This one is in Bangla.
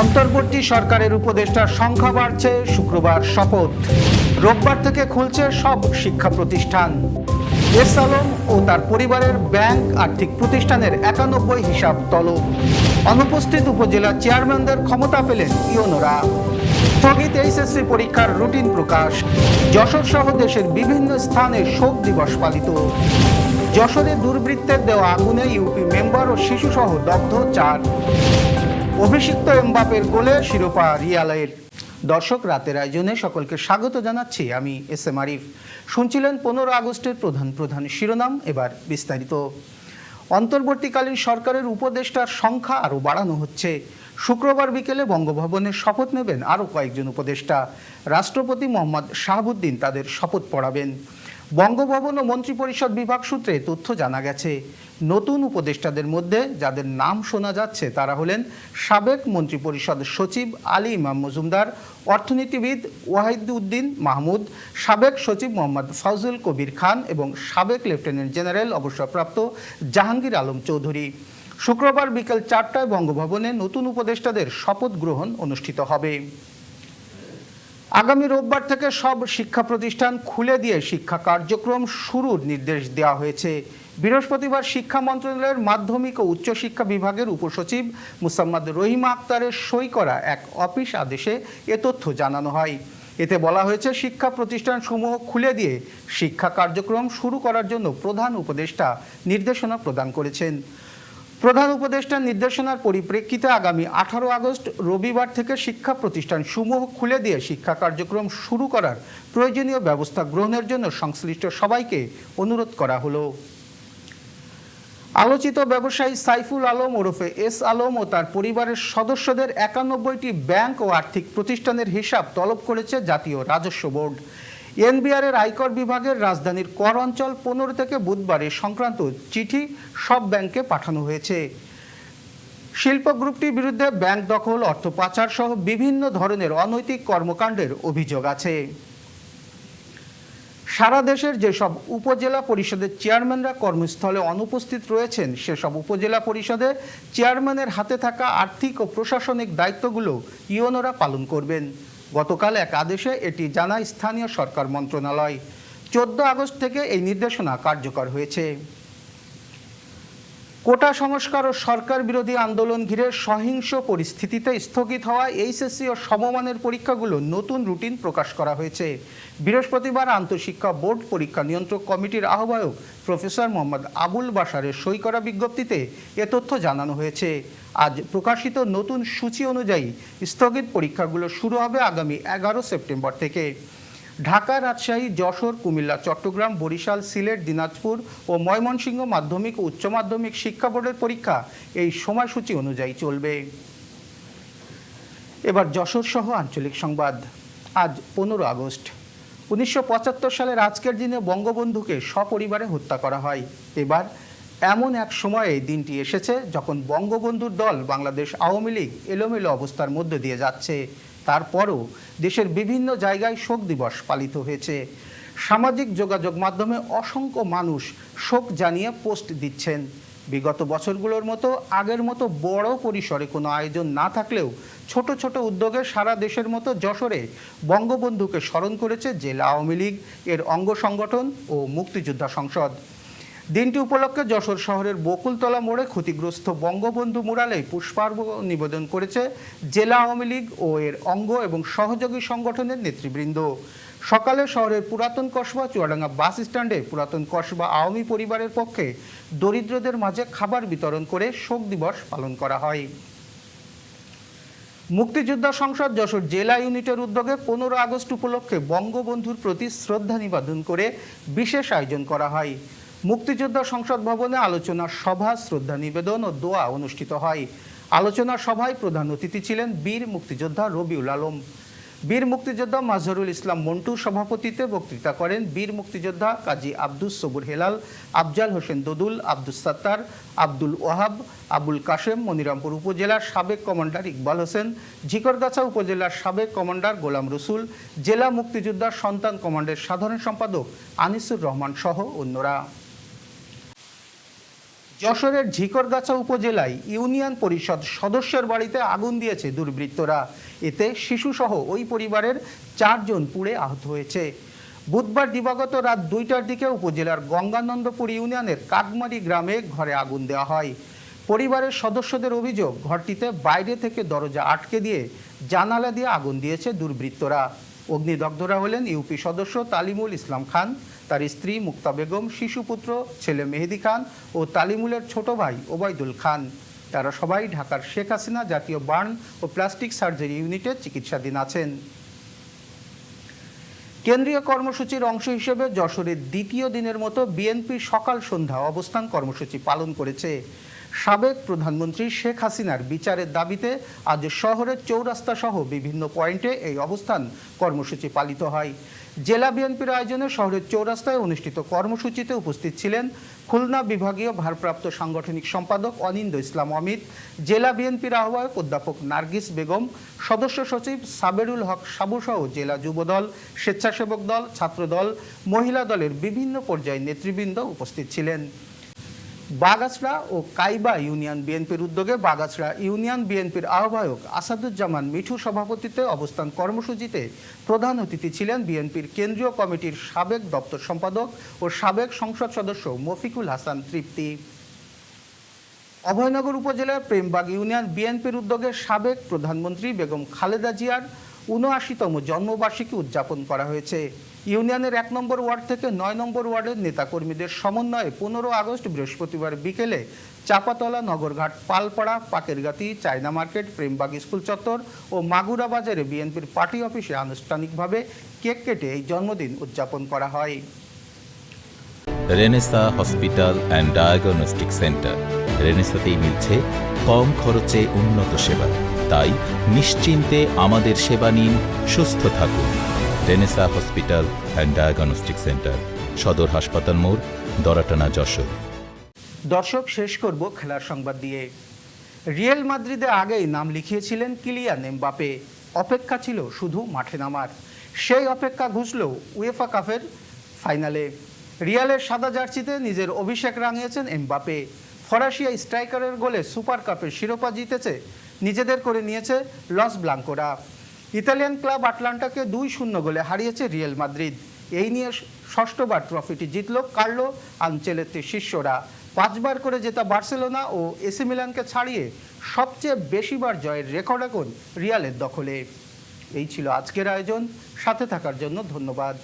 অন্তর্বর্তী সরকারের উপদেষ্টার সংখ্যা বাড়ছে, শুক্রবার শপথ। রোববার থেকে খুলছে সব শিক্ষা প্রতিষ্ঠান। এস আলম ও তার পরিবারের ব্যাংক আর্থিক প্রতিষ্ঠানের একানব্বই হিসাব তলব। অনুপস্থিত উপজেলা চেয়ারম্যানদের ক্ষমতা পেলেন ইয়নোরা স্থগিত এইচএসসি পরীক্ষার রুটিন প্রকাশ। যশোর সহ দেশের বিভিন্ন স্থানে শোক দিবস পালিত। যশোরে দুর্বৃত্তের দেওয়া আগুনে ইউপি মেম্বার ও শিশুসহ দগ্ধ চার। অভিষিক্ত এমবাপের গোলে শিরোপা রিয়ালের। দর্শক, রাতের আয়োজনে সকলকে স্বাগত জানাচ্ছি আমি এস এম আরিফ। শুনছিলেন পনেরো আগস্টের প্রধান প্রধান শিরোনাম, এবার বিস্তারিত। অন্তর্বর্তীকালীন সরকারের উপদেষ্টার সংখ্যা আরও বাড়ানো হচ্ছে। শুক্রবার বিকেলে বঙ্গভবনে শপথ নেবেন আরও কয়েকজন উপদেষ্টা। রাষ্ট্রপতি মোহাম্মদ শাহাবুদ্দিন তাদের শপথ পড়াবেন। বঙ্গভবন ও মন্ত্রিপরিষদ বিভাগ সূত্রে তথ্য জানা গেছে। নতুন উপদেষ্টাদের মধ্যে যাদের নাম শোনা যাচ্ছে, তারা হলেন সাবেক মন্ত্রিপরিষদ সচিব আলী ইমাম মজুমদার, অর্থনীতিবিদ ওয়াহিদুদ্দিন মাহমুদ, সাবেক সচিব মোহাম্মদ ফাউজুল কবির খান এবং সাবেক লেফটেন্যান্ট জেনারেল অবসরপ্রাপ্ত জাহাঙ্গীর আলম চৌধুরী। শুক্রবার বিকেল চারটায় বঙ্গভবনে নতুন উপদেষ্টাদের শপথ গ্রহণ অনুষ্ঠিত হবে। আগামী রোববার থেকে সব শিক্ষা প্রতিষ্ঠান খুলে দিয়ে শিক্ষা কার্যক্রম শুরুর নির্দেশ দেওয়া হয়েছে। বৃহস্পতিবার শিক্ষা মন্ত্রণালয়ের মাধ্যমিক ও উচ্চশিক্ষা বিভাগের উপসচিব মুসাম্মদ রহিমা আক্তারের সই করা এক অফিস আদেশে এ তথ্য জানানো হয়। এতে বলা হয়েছে, শিক্ষা প্রতিষ্ঠানসমূহ খুলে দিয়ে শিক্ষা কার্যক্রম শুরু করার জন্য প্রধান উপদেষ্টা নির্দেশনা প্রদান করেছেন। প্রধান উপদেষ্টার নির্দেশনার পরিপ্রেক্ষিতে আগামী আঠারো আগস্ট রবিবার থেকে শিক্ষা প্রতিষ্ঠান সমূহ খুলে দিয়ে শিক্ষা কার্যক্রম শুরু করার প্রয়োজনীয় ব্যবস্থা গ্রহণের জন্য সংশ্লিষ্ট সবাইকে অনুরোধ করা হলো। আলোচিত ব্যবসায়ী সাইফুল আলম ওরফে এস আলম ও তার পরিবারের সদস্যদের একানব্বইটি ব্যাংক ও আর্থিক প্রতিষ্ঠানের হিসাব তলব করেছে জাতীয় রাজস্ব বোর্ড। এনবিআর এর আয়কর বিভাগের রাজধানীর কর অঞ্চল পনেরো থেকে বুধবারে সংক্রান্ত চিঠি সব ব্যাংকে পাঠানো হয়েছে। শিল্প গ্রুপটির বিরুদ্ধে ব্যাংক দখল, অর্থ পাচার সহ বিভিন্ন ধরনের অনৈতিক কর্মকাণ্ডের অভিযোগ আছে। সারা দেশের যেসব উপজেলা পরিষদের চেয়ারম্যানরা কর্মস্থলে অনুপস্থিত রয়েছেন, সেসব উপজেলা পরিষদে চেয়ারম্যানের হাতে থাকা আর্থিক ও প্রশাসনিক দায়িত্বগুলো ইওনোরা পালন করবেন। গতকাল এক আদেশে এটি জানায় স্থানীয় সরকার মন্ত্রণালয়। চোদ্দ আগস্ট থেকে এই নির্দেশনা কার্যকর হয়েছে। কোটা সংস্কার ও সরকার বিরোধী আন্দোলন ঘিরে সহিংস পরিস্থিতিতে স্থগিত হওয়া এইচএসসি ও সমমানের পরীক্ষাগুলো নতুন রুটিন প্রকাশ করা হয়েছে। বৃহস্পতিবার আন্তঃশিক্ষা বোর্ড পরীক্ষা নিয়ন্ত্রক কমিটির আহ্বায়ক প্রফেসর মোহাম্মদ আবুল বাসারের সই করা বিজ্ঞপ্তিতে এ তথ্য জানানো হয়েছে। আজ প্রকাশিত নতুন সূচি অনুযায়ী স্থগিত পরীক্ষাগুলো শুরু হবে আগামী এগারো সেপ্টেম্বর থেকে। ঢাকা রাজশাহী, যশোর, কুমিল্লা, চট্টগ্রাম, বরিশাল, সিলেট, দিনাজপুর ও ময়মনসিংহ মাধ্যমিক ও উচ্চ মাধ্যমিক শিক্ষা বোর্ডের পরীক্ষা এই সময়সূচি অনুযায়ী চলবে। এবার যশোর সহ আঞ্চলিক সংবাদ। আজ পনেরো আগস্ট। উনিশশো পঁচাত্তর সালের আজকের দিনে বঙ্গবন্ধুকে সপরিবারে হত্যা করা হয়। এবার এমন এক সময়ে দিনটি এসেছে যখন বঙ্গবন্ধুর দল বাংলাদেশ আওয়ামী লীগ এলোমেলো অবস্থার মধ্যে দিয়ে যাচ্ছে। তারপরও দেশের বিভিন্ন জায়গায় শোক দিবস পালিত হয়েছে। সামাজিক যোগাযোগ মাধ্যমে অসংখ্য মানুষ শোক জানিয়ে পোস্ট দিচ্ছেন। বিগত বছরগুলোর মতো আগের মতো বড় পরিসরে কোনো আয়োজন না থাকলেও ছোট ছোট উদ্যোগে সারা দেশের মতো যশোরে বঙ্গবন্ধুকে স্মরণ করেছে জেলা আওয়ামী লীগ, এর অঙ্গ সংগঠন ও মুক্তিযোদ্ধা সংসদ। দিনটি উপলক্ষে যশোর শহরের বকুলতলা মোড়ে ক্ষতিগ্রস্ত বঙ্গবন্ধু মুরালে পুষ্পার্ঘ নিবেদন করেছে জেলা আওয়ামী লীগ ও এর অঙ্গ এবং সহযোগী সংগঠনের নেতৃবৃন্দ। সকালে শহরের পুরাতন কসবা, চুয়াডাঙ্গা বাস স্ট্যান্ডে পুরাতন কসবা আওয়ামী পরিবারের পক্ষে দরিদ্রদের মাঝে খাবার বিতরণ করে শোক দিবস পালন করা হয়। মুক্তিযোদ্ধা সংসদ যশোর জেলা ইউনিটের উদ্যোগে পনেরো আগস্ট উপলক্ষে বঙ্গবন্ধুর প্রতি শ্রদ্ধা নিবেদন করে বিশেষ আয়োজন করা হয়। মুক্তিযোদ্ধা সংসদ ভবনে আলোচনা সভা, শ্রদ্ধা নিবেদন ও দোয়া অনুষ্ঠিত হয়। আলোচনা সভায় প্রধান অতিথি ছিলেন বীর মুক্তিযোদ্ধা রবিউল আলম। বীর মুক্তিযোদ্ধা মাজহারুল ইসলাম মন্টুর সভাপতিত্বে বক্তৃতা করেন বীর মুক্তিযোদ্ধা কাজী আব্দুস সবুর হেলাল, আফজাল হোসেন দদুল, আব্দুস সাত্তার, আব্দুল ওয়াহাব, আবুল কাশেম, মনিরামপুর উপজেলার সাবেক কমান্ডার ইকবাল হোসেন, ঝিকরগাছা উপজেলার সাবেক কমান্ডার গোলাম রসুল, জেলা মুক্তিযোদ্ধা সন্তান কমান্ডের সাধারণ সম্পাদক আনিসুর রহমান সহ অন্যরা। যশোরের ঝিকরগাছা উপজেলায় ইউনিয়ন পরিষদ সদস্যের বাড়িতে আগুন দিয়েছে দুর্বৃত্তরা। এতে শিশুসহ ওই পরিবারের চারজন পুড়ে আহত হয়েছে। বুধবার দিবাগত রাত দুইটার দিকে উপজেলার গঙ্গানন্দপুর ইউনিয়নের কাকমারি গ্রামে ঘরে আগুন দেওয়া হয়। পরিবারের সদস্যদের অভিযোগ, ঘরটিতে বাইরে থেকে দরজা আটকে দিয়ে জানালা দিয়ে আগুন দিয়েছে দুর্বৃত্তরা। অগ্নিদগ্ধরা হলেন ইউপি সদস্য তালিমুল ইসলাম খান, তার স্ত্রী মুক্তা বেগম, শিশুপুত্র ছেলে মেহেদি খান ও তালিমুলের ছোট ভাই ওবায়দুল খান। তারা সবাই ঢাকার শেখ হাসিনা জাতীয় বার্ন ও প্লাস্টিক সার্জারি ইউনিটে চিকিৎসাধীন আছেন। কেন্দ্রীয় কর্মসূচির অংশ হিসেবে যশোরের দ্বিতীয় দিনের মতো বিএনপির সকাল সন্ধ্যা অবস্থান কর্মসূচি পালন করেছে। সাবেক প্রধানমন্ত্রী শেখ হাসিনার বিচারের দাবিতে আজ শহরের চৌরাস্তা সহ বিভিন্ন পয়েন্টে এই অবস্থান কর্মসূচি পালিত হয়। জেলা বিএনপির আয়োজনে শহরের চৌরাস্তায় অনুষ্ঠিত কর্মসূচিতে উপস্থিত ছিলেন খুলনা বিভাগীয় ভারপ্রাপ্ত সাংগঠনিক সম্পাদক অনিন্দ ইসলাম অমিত, জেলা বিএনপির আহ্বায়ক অধ্যাপক নার্গিস বেগম, সদস্য সচিব সাবেরুল হক সাবুসহ জেলা যুবদল, স্বেচ্ছাসেবক দল, ছাত্রদল, মহিলা দলের বিভিন্ন পর্যায়ের নেতৃবৃন্দ উপস্থিত ছিলেন। বাগাছড়া ও কাইবা ইউনিয়ন বিএনপির উদ্যোগে বাগাছড়া ইউনিয়ন বিএনপির আহ্বায়ক আসাদুজ্জামান মিঠু সভাপতিত্বে অবস্থান কর্মসূচিতে প্রধান অতিথি ছিলেন বিএনপির কেন্দ্রীয় কমিটির সাবেক দপ্তর সম্পাদক ও সাবেক সংসদ সদস্য মফিকুল হাসান তৃপ্তি। অভয়নগর উপজেলার প্রেমবাগ ইউনিয়ন বিএনপির উদ্যোগে সাবেক প্রধানমন্ত্রী বেগম খালেদা জিয়ার উনআশিতম জন্মবার্ষিকী উদযাপন করা হয়েছে। ইউনিয়নের এক নম্বর ওয়ার্ড থেকে নয় নম্বর ওয়ার্ডের নেতাকর্মীদের সমন্বয়ে পনেরো আগস্ট বৃহস্পতিবার বিকেলে Chapatala Nagarghat, Palpara, Pakergati, China market, Prembagh school চত্বর ও মাগুরা বাজারে বিএনপির পার্টি অফিসে আনুষ্ঠানিকভাবে কেক কেটে এই জন্মদিন উদযাপন করা হয়। Renaissance hospital and diagnostic centre. রেনেসাতেই মিলছে কম খরচে উন্নত সেবা। তাই নিশ্চিন্তে আমাদের সেবা নিন, সুস্থ থাকুন। Renaissance hospital and diagnostic centre সদর হাসপাতাল মোড়, দরাটানা, যশোর। দর্শক, শেষ করব খেলার সংবাদ দিয়ে। রিয়েল মাদ্রিদে আগেই নাম লিখিয়েছিলেন কিলিয়ান এমবাপে। অপেক্ষা ছিল শুধু মাঠে নামার। সেই অপেক্ষা ঘুষল উয়েফা কাপের ফাইনালে। রিয়ালের সাদা জার্সিতে নিজের অভিষেক রাঙিয়েছেন এমবাপে। ফরাসিয়া স্ট্রাইকারের গোলে সুপার কাপের শিরোপা জিতেছে নিজেদের করে নিয়েছে লস ব্লাঙ্কোরা। ইতালিয়ান ক্লাব আটলান্টাকে দুই শূন্য গোলে হারিয়েছে রিয়েল মাদ্রিদ। এই নিয়ে ষষ্ঠবার ট্রফিটি জিতল কার্লো আঞ্চেলেত্তির শিষ্যরা। পাঁচবার করে জেতা বার্সেলোনা ও এসি মিলানকে ছাড়িয়ে সবচেয়ে বেশিবার জয়ের রেকর্ড এখন রিয়ালের দখলে। এই ছিল আজকের আয়োজন। সাথে থাকার জন্য ধন্যবাদ।